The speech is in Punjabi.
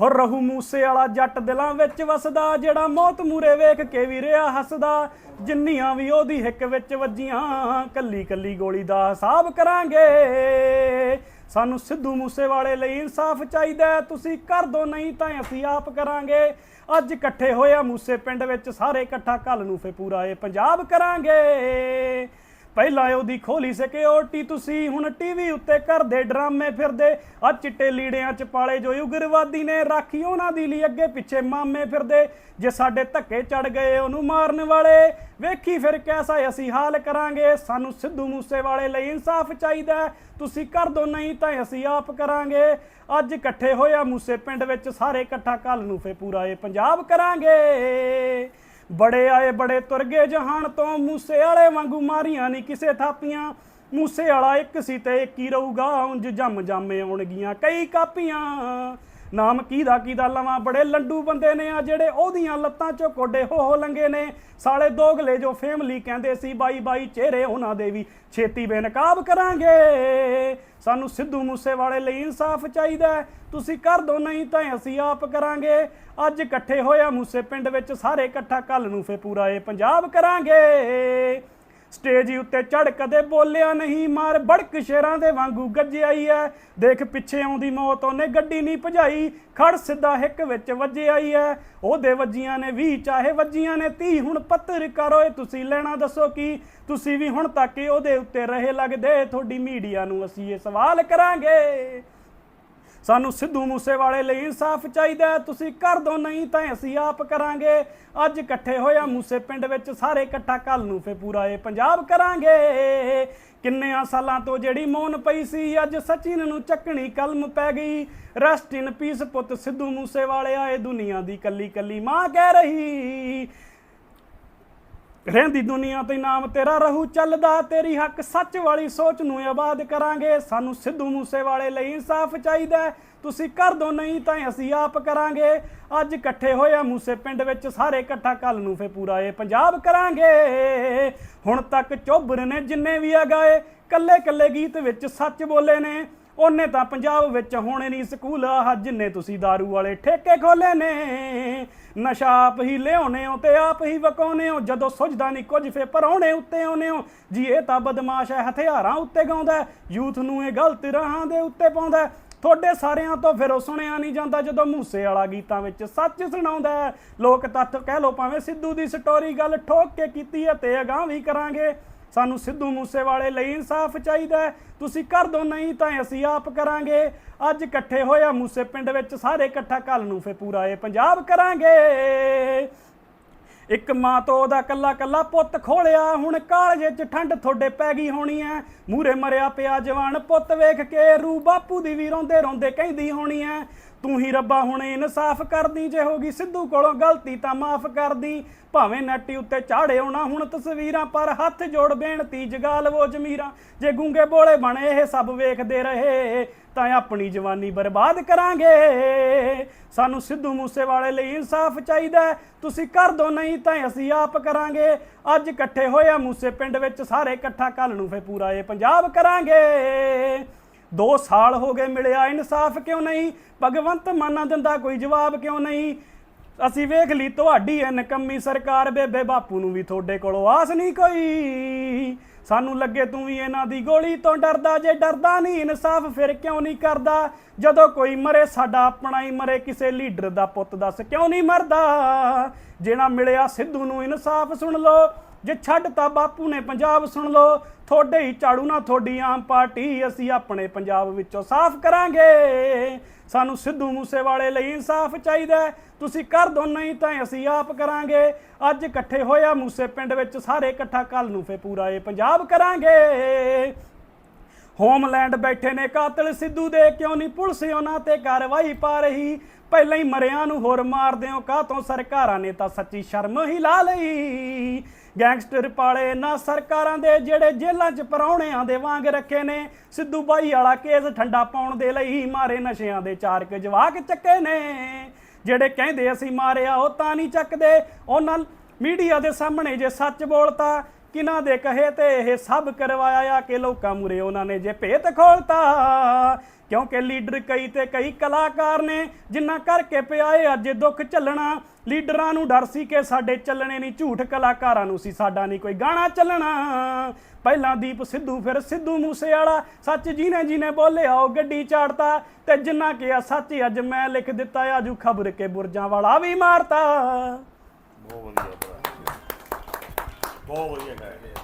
ਹੋ ਰਹੂ ਮੂਸੇ ਵਾਲਾ ਜੱਟ ਦਿਲਾਂ ਵਿੱਚ ਵਸਦਾ, ਜਿਹੜਾ ਮੌਤ ਮੂਰੇ ਵੇਖ ਕੇ ਵੀ ਰਿਹਾ ਹੱਸਦਾ। ਜਿੰਨੀਆਂ ਵੀ ਉਹਦੀ ਹਿੱਕ ਵਿੱਚ ਵੱਜੀਆਂ, ਕੱਲੀ ਕੱਲੀ ਗੋਲੀ ਦਾ ਹਿਸਾਬ ਕਰਾਂਗੇ। ਸਾਨੂੰ ਸਿੱਧੂ ਮੂਸੇ ਵਾਲੇ ਲਈ ਇਨਸਾਫ ਚਾਹੀਦਾ ਤੁਸੀਂ ਕਰ ਦੋ, ਨਹੀਂ ਤਾਂ ਅਸੀਂ ਆਪ ਕਰਾਂਗੇ। ਅੱਜ ਇਕੱਠੇ ਹੋਇਆ ਮੂਸੇ ਪਿੰਡ ਵਿੱਚ, ਸਾਰੇ ਇਕੱਠਾ ਕੱਲ ਨੂੰ ਫੇ ਪੂਰਾ ਇਹ ਪੰਜਾਬ ਕਰਾਂਗੇ। ਪਹਿਲਾਂ ਉਹਦੀ ਖੋਲੀ ਸਿਕਿਉਰਿਟੀ ਤੁਸੀਂ ਹੁਣ ਟੀਵੀ ਉੱਤੇ ਕਰਦੇ ਡਰਾਮੇ ਫਿਰਦੇ। ਆ ਚਿੱਟੇ ਲੀੜਿਆਂ ਚ ਪਾਲੇ ਜੋ ਉਗਰਵਾਦੀ ਨੇ ਰਾਖੀ ਉਹਨਾਂ ਦੀ ਲਈ ਅੱਗੇ ਪਿੱਛੇ ਮਾਮੇ ਫਿਰਦੇ। ਜੇ ਸਾਡੇ ਧੱਕੇ ਚੜ ਗਏ ਉਹਨੂੰ ਮਾਰਨ ਵਾਲੇ। ਵੇਖੀ ਫਿਰ ਕੈਸਾ ਅਸੀਂ ਹਾਲ ਕਰਾਂਗੇ। ਸਾਨੂੰ ਸਿੱਧੂ ਮੂਸੇ ਵਾਲੇ ਲਈ ਇਨਸਾਫ ਚਾਹੀਦਾ ਤੁਸੀਂ ਕਰ ਦੋ, ਨਹੀਂ ਤਾਂ ਅਸੀਂ ਆਪ ਕਰਾਂਗੇ। ਅੱਜ ਇਕੱਠੇ ਹੋਇਆ ਮੂਸੇ ਪਿੰਡ ਵਿੱਚ ਸਾਰੇ ਇਕੱਠਾ ਕੱਲ ਨੂੰ ਫੇ ਪੂਰਾ ਇਹ ਪੰਜਾਬ ਕਰਾਂਗੇ। ਬੜੇ ਆਏ ਬੜੇ ਤੁਰ ਗਏ ਜਹਾਨ ਤੋਂ, ਮੂਸੇ ਵਾਲੇ ਵਾਂਗੂ ਮਾਰੀਆਂ ਨਹੀਂ ਕਿਸੇ ਥਾਪੀਆਂ। ਮੂਸੇ ਵਾਲਾ ਇੱਕ ਸੀ ਤੇ ਇੱਕ ਹੀ ਰਹੂਗਾ, ਉਂਝ ਜੰਮ ਜਾਮੇ ਆਉਣਗੀਆਂ ਕਈ ਕਾਪੀਆਂ। ਨਾਮ ਕੀਦਾ ਕੀਦਾ ਲਵਾਂ, ਬੜੇ ਲੰਡੂ ਬੰਦੇ ਨੇ ਆ ਜਿਹੜੇ ਉਹਦੀਆਂ ਲੱਤਾਂ ਚੋਂ ਕੋਡੇ ਹੋ ਹੋ ਲੰਗੇ ਨੇ। ਸਾਲੇ ਦੋਗਲੇ ਜੋ ਫੈਮਲੀ ਕਹਿੰਦੇ ਸੀ, ਬਾਈ ਬਾਈ ਚਿਹਰੇ ਉਹਨਾਂ ਦੇ ਵੀ। ਛੇਤੀ ਬੇਨਕਾਬ ਕਰਾਂਗੇ। ਸਾਨੂੰ ਸਿੱਧੂ ਮੂਸੇਵਾਲੇ ਲਈ ਇਨਸਾਫ ਚਾਹੀਦਾ ਤੁਸੀਂ ਕਰ ਦੋ, ਨਹੀਂ ਤਾਂ ਅਸੀਂ ਆਪ ਕਰਾਂਗੇ। ਅੱਜ ਇਕੱਠੇ ਹੋਇਆ ਮੂਸੇ ਪਿੰਡ ਵਿੱਚ ਸਾਰੇ ਇਕੱਠਾ ਕੱਲ ਨੂੰ ਫੇ ਪੂਰਾ ਇਹ ਪੰਜਾਬ ਕਰਾਂਗੇ। ਸਟੇਜ ਉੱਤੇ ਚੜ ਕਦੇ ਬੋਲਿਆ ਨਹੀਂ ਮਾਰ, ਬੜਕ ਸ਼ੇਰਾਂ ਦੇ ਵਾਂਗੂ ਗੱਜਿਆਈ ਐ। ਦੇਖ ਪਿੱਛੇ ਆਉਂਦੀ ਮੌਤ, ਉਹਨੇ ਗੱਡੀ ਨਹੀਂ ਭਜਾਈ ਖੜ ਸਿੱਧਾ ਹਿੱਕ ਵਿੱਚ ਵੱਜਿਆਈ ਐ। ਉਹਦੇ ਵੱਜੀਆਂ ਨੇ 20 ਚਾਹੇ ਵੱਜੀਆਂ ਨੇ 30 ਹੁਣ ਪੱਤਰ ਕਰੋ ਤੁਸੀਂ ਲੈਣਾ ਦੱਸੋ ਕੀ? ਤੁਸੀਂ ਵੀ ਹੁਣ ਤੱਕ ਉਹਦੇ ਉੱਤੇ ਰਹੇ ਲੱਗਦੇ, ਤੁਹਾਡੀ ਮੀਡੀਆ ਨੂੰ ਅਸੀਂ ਇਹ ਸਵਾਲ ਕਰਾਂਗੇ। ਸਾਨੂੰ ਸਿੱਧੂ ਮੂਸੇਵਾਲੇ ਲਈ ਇਨਸਾਫ ਚਾਹੀਦਾ ਤੁਸੀਂ ਕਰ ਦੋ, ਨਹੀਂ ਤਾਂ ਅਸੀਂ ਆਪ ਕਰਾਂਗੇ। ਅੱਜ ਇਕੱਠੇ ਹੋਇਆ ਮੂਸੇ ਪਿੰਡ ਵਿੱਚ, ਸਾਰੇ ਇਕੱਠਾ ਕੱਲ ਨੂੰ ਫੇ ਪੂਰਾ ਇਹ ਪੰਜਾਬ ਕਰਾਂਗੇ। ਕਿੰਨਿਆਂ ਸਾਲਾਂ ਤੋਂ ਜਿਹੜੀ ਮੌਨ ਪਈ ਸੀ, ਅੱਜ ਸਚਿਨ ਨੂੰ ਚੱਕਣੀ ਕਲਮ ਪੈ ਗਈ। ਰੈਸਟ ਇਨ ਪੀਸ ਪੁੱਤ ਸਿੱਧੂ ਮੂਸੇਵਾਲੇ ਆਏ ਦੁਨੀਆ ਦੀ ਕੱਲੀ ਕੱਲੀ ਮਾਂ ਕਹਿ ਰਹੀ। ਰਹਿੰਦੀ ਦੁਨੀਆ ਤੇ ਨਾਮ ਤੇਰਾ ਰਹੂ ਚੱਲਦਾ, ਤੇਰੀ ਹੱਕ ਸੱਚ ਵਾਲੀ ਸੋਚ ਨੂੰ ਆਬਾਦ ਕਰਾਂਗੇ। ਸਾਨੂੰ ਸਿੱਧੂ ਮੂਸੇ ਵਾਲੇ ਲਈ ਇਨਸਾਫ ਚਾਹੀਦਾ ਤੁਸੀਂ ਕਰ ਦੋ, ਨਹੀਂ ਤਾਂ ਅਸੀਂ ਆਪ ਕਰਾਂਗੇ। ਅੱਜ ਇਕੱਠੇ ਹੋਇਆ ਮੂਸੇ ਪਿੰਡ ਵਿੱਚ, ਸਾਰੇ ਇਕੱਠਾ ਕੱਲ ਨੂੰ ਫੇ ਪੂਰਾ ਇਹ ਪੰਜਾਬ ਕਰਾਂਗੇ। ਹੁਣ ਤੱਕ ਚੋਬਰ ਨੇ ਜਿੰਨੇ ਵੀ ਆ ਗਾਏ, ਕੱਲੇ ਕੱਲੇ ਗੀਤ ਵਿੱਚ ਸੱਚ ਬੋਲੇ ਨੇ। ਉਹਨੇ ਤਾਂ ਪੰਜਾਬ ਵਿੱਚ ਹੋਣੇ ਨਹੀਂ ਸਕੂਲ, ਆਹ ਜਿੰਨੇ ਤੁਸੀਂ दारू ਵਾਲੇ ਠੇਕੇ ਖੋਲੇ ਨੇ। ਨਸ਼ਾ ਆਪ ਹੀ ਲਿਆਉਣੇ ਹੋ ਤੇ ਆਪ ਹੀ ਵਕਾਉਨੇ ਹੋ। ਜਦੋਂ ਸੁਝਦਾ ਨਹੀਂ ਕੁਝ ਫੇ ਪਰੌਣੇ ਉੱਤੇ ਆਉਨੇ ਹੋ। ਜੀ, ਇਹ ਤਾਂ ਬਦਮਾਸ਼ ਹੈ, ਹਥਿਆਰਾਂ ਉੱਤੇ ਗਾਉਂਦਾ ਯੂਥ ਨੂੰ ਇਹ ਗਲਤ ਰਾਹਾਂ ਦੇ ਉੱਤੇ ਪਾਉਂਦਾ ਤੁਹਾਡੇ ਸਾਰਿਆਂ ਤੋਂ ਫਿਰ ਉਹ ਸੁਣਿਆ ਨਹੀਂ ਜਾਂਦਾ, ਜਦੋਂ ਮੂਸੇ ਵਾਲਾ ਗੀਤਾਂ ਵਿੱਚ ਸੱਚ ਸੁਣਾਉਂਦਾ ਹੈ। ਲੋਕ ਤੱਥ ਕਹਿ ਲੋ ਭਾਵੇਂ ਸਿੱਧੂ ਦੀ ਸਟੋਰੀ ਗੱਲ ਠੋਕ ਕੇ ਕੀਤੀ ਹੈ, ਤੇ ਅਗਾਂਹ ਵੀ ਕਰਾਂਗੇ। ਸਾਨੂੰ ਸਿੱਧੂ ਮੂਸੇਵਾਲੇ ਲਈ ਇਨਸਾਫ ਚਾਹੀਦਾ ਹੈ। ਤੁਸੀਂ ਕਰ ਦੋ, ਨਹੀਂ ਤਾਂ ਅਸੀਂ ਆਪ ਕਰਾਂਗੇ ਅੱਜ ਇਕੱਠੇ ਹੋਇਆ ਮੂਸੇ ਪਿੰਡ ਵਿੱਚ, ਸਾਰੇ ਇਕੱਠਾ ਕੱਲ ਨੂੰ ਫੇ ਪੂਰਾ ਇਹ ਪੰਜਾਬ ਕਰਾਂਗੇ ਇੱਕ ਮਾਂ ਤੋਂ ਉਹਦਾ ਕੱਲਾ ਕੱਲਾ ਪੁੱਤ ਖੋਲਿਆ। ਹੁਣ ਕਾਲਜੇ 'ਚ ਠੰਡ ਤੁਹਾਡੇ ਪੈ ਗਈ ਹੋਣੀ ਐ। ਮੂਰੇ ਮਰਿਆ ਪਿਆ ਜਵਾਨ ਪੁੱਤ ਵੇਖ ਕੇ ਰੂ ਬਾਪੂ ਦੀ ਵੀ ਰੋਂਦੇ ਰੋਂਦੇ ਕਹਿੰਦੀ ਹੋਣੀ ਐ, ਤੂੰ ਹੀ ਰੱਬਾ ਹੁਣ ਇਨਸਾਫ ਕਰਦੀ ਜੇ ਹੋਗੀ ਸਿੱਧੂ ਕੋਲੋਂ ਗਲਤੀ ਤਾਂ ਮਾਫ ਕਰਦੀ। ਭਾਵੇਂ ਨੱਟੀ ਉੱਤੇ ਚਾੜੇ ਆਉਣਾ ਹੁਣ ਤਸਵੀਰਾਂ ਪਰ ਹੱਥ ਜੋੜ ਬੇਨਤੀ ਜਗਾ ਲਵੋ ਜਮੀਰਾਂ। ਜੇ ਗੂੰਗੇ ਬੋਲੇ ਬਣੇ, ਇਹ ਸਭ ਵੇਖਦੇ ਰਹੇ। ਤਾਂ ਆਪਣੀ ਜਵਾਨੀ ਬਰਬਾਦ ਕਰਾਂਗੇ। ਸਾਨੂੰ ਸਿੱਧੂ ਮੂਸੇਵਾਲੇ ਲਈ ਇਨਸਾਫ ਚਾਹੀਦਾ ਤੁਸੀਂ ਕਰ ਦੋ, ਨਹੀਂ ਤਾਂ ਅਸੀਂ ਆਪ ਕਰਾਂਗੇ। ਅੱਜ ਇਕੱਠੇ ਹੋਏ ਆ ਮੂਸੇ ਪਿੰਡ ਵਿੱਚ, ਸਾਰੇ ਇਕੱਠਾ ਕੱਲ ਨੂੰ ਫੇ ਪੂਰਾ ਇਹ ਪੰਜਾਬ ਕਰਾਂਗੇ। 2 ਸਾਲ ਹੋ ਗਏ ਮਿਲਿਆ ਇਨਸਾਫ ਕਿਉਂ ਨਹੀਂ? ਭਗਵੰਤ ਮਾਨਾ ਦਿੰਦਾ ਕੋਈ ਜਵਾਬ ਕਿਉਂ ਨਹੀਂ? ਅਸੀਂ ਵੇਖ ਲਈ ਤੁਹਾਡੀ ਇਹ ਨਕੰਮੀ ਸਰਕਾਰ, ਬੇਬੇ ਬਾਪੂ ਨੂੰ ਵੀ ਤੁਹਾਡੇ ਕੋਲੋਂ ਆਸ ਨਹੀਂ ਕੋਈ। ਸਾਨੂੰ ਲੱਗੇ ਤੂੰ ਵੀ ਇਹਨਾਂ ਦੀ ਗੋਲੀ ਤੋਂ ਡਰਦਾ, ਜੇ ਡਰਦਾ ਨਹੀਂ, ਇਨਸਾਫ ਫਿਰ ਕਿਉਂ ਨਹੀਂ ਕਰਦਾ? ਜਦੋਂ ਕੋਈ ਮਰੇ, ਸਾਡਾ ਆਪਣਾ ਹੀ ਮਰੇ, ਕਿਸੇ ਲੀਡਰ ਦਾ ਪੁੱਤ ਦੱਸ ਕਿਉਂ ਨਹੀਂ ਮਰਦਾ? ਜਿਹੜਾ ਮਿਲਿਆ ਸਿੱਧੂ ਨੂੰ ਇਨਸਾਫ ਸੁਣ ਲਓ। ਜੇ ਛੱਡ ਤਾਂ ਬਾਪੂ ਨੇ ਪੰਜਾਬ ਸੁਣ ਲਓ। ਤੁਹਾਡੇ ਹੀ ਝਾੜੂ ਨਾ ਤੁਹਾਡੀ ਆਮ ਪਾਰਟੀ ਅਸੀਂ ਆਪਣੇ ਪੰਜਾਬ ਵਿੱਚੋਂ ਸਾਫ਼ ਕਰਾਂਗੇ। ਸਾਨੂੰ ਸਿੱਧੂ ਮੂਸੇਵਾਲੇ ਲਈ ਇਨਸਾਫ ਚਾਹੀਦਾ ਤੁਸੀਂ ਕਰ ਦੋ, ਨਹੀਂ ਤਾਂ ਅਸੀਂ ਆਪ ਕਰਾਂਗੇ। ਅੱਜ ਇਕੱਠੇ ਹੋਇਆ ਮੂਸੇ ਪਿੰਡ ਵਿੱਚ ਸਾਰੇ ਇਕੱਠਾ ਕੱਲ ਨੂੰ ਫੇ ਪੂਰਾ ਇਹ ਪੰਜਾਬ ਕਰਾਂਗੇ। ਹੋਮਲੈਂਡ ਬੈਠੇ ਨੇ ਕਾਤਲ ਸਿੱਧੂ ਦੇ, ਕਿਉਂ ਨਹੀਂ ਪੁਲਿਸ ਉਹਨਾਂ ਤੇ ਕਾਰਵਾਈ ਪਾ ਰਹੀ? ਪਹਿਲਾਂ ਹੀ ਮਰਿਆਂ ਨੂੰ ਹੋਰ ਮਾਰਦੇ ਹੋ ਕਾਤੋਂ ਸਰਕਾਰਾਂ ਨੇ ਤਾਂ ਸੱਚੀ ਸ਼ਰਮ ਹੀ ਲਾ ਲਈ? ਗੈਂਗਸਟਰ ਪਾਲੇ ਨਾ ਸਰਕਾਰਾਂ ਦੇ, ਜਿਹੜੇ ਜੇਲ੍ਹਾਂ 'ਚ ਪਰੌਣਿਆਂ ਦੇ ਵਾਂਗ ਰੱਖੇ ਨੇ। ਸਿੱਧੂ ਬਾਈ ਵਾਲਾ ਕੇਸ ਠੰਡਾ ਪਾਉਣ ਦੇ ਲਈ ਮਾਰੇ ਨਸ਼ਿਆਂ ਦੇ ਚਾਰ ਕੁ ਜਵਾਕ ਚੱਕੇ ਨੇ। ਜਿਹੜੇ ਕਹਿੰਦੇ ਅਸੀਂ ਮਾਰਿਆ, ਉਹ ਤਾਂ ਨਹੀਂ ਚੱਕਦੇ। ਉਹਨਾਂ ਮੀਡੀਆ ਦੇ ਸਾਹਮਣੇ ਜੇ ਸੱਚ ਬੋਲਤਾ ਕਿਨਾਂ ਦੇ ਕਹੇ ਤੇ ਇਹ ਸਭ ਕਰਵਾਇਆ ਕਿ ਲੋਕਾਂ ਮੁਰੇ ਉਹਨਾਂ ਨੇ ਜੇ ਭੇਤ ਖੋਲਤਾ? ਕਿਉਂਕਿ ਲੀਡਰ ਕਈ ਤੇ ਕਈ ਕਲਾਕਾਰ ਨੇ ਜਿੰਨਾ ਕਰਕੇ ਪਿਆਏ ਅੱਜ ਦੁੱਖ ਚੱਲਣਾ ਲੀਡਰਾਂ ਨੂੰ ਡਰ ਸੀ ਕਿ ਸਾਡੇ ਚੱਲਣੇ ਨਹੀਂ, ਝੂਠ ਕਲਾਕਾਰਾਂ ਨੂੰ ਸੀ ਸਾਡਾ ਨਹੀਂ ਕੋਈ ਗਾਣਾ ਚੱਲਣਾ। ਪਹਿਲਾਂ ਦੀਪ ਸਿੱਧੂ, ਫਿਰ ਸਿੱਧੂ ਮੂਸੇਵਾਲਾ, ਸੱਚ ਜਿਹਨੇ ਜਿਹਨੇ ਬੋਲਿਆ, ਉਹ ਗੱਡੀ ਚਾੜਤਾ। ਤੇ ਜਿੰਨਾ ਕਿਹਾ ਸੱਚ, ਅੱਜ ਮੈਂ ਲਿਖ ਦਿੱਤਾ, ਆਜੂ ਖਬਰ ਕੇ ਬੁਰਜਾਂ ਵਾਲਾ ਵੀ ਮਾਰਤਾ। ਬਹੁਤ ਵਧੀਆ ਬਹੁਤ ਵਧੀਆ ਗਾਇਆ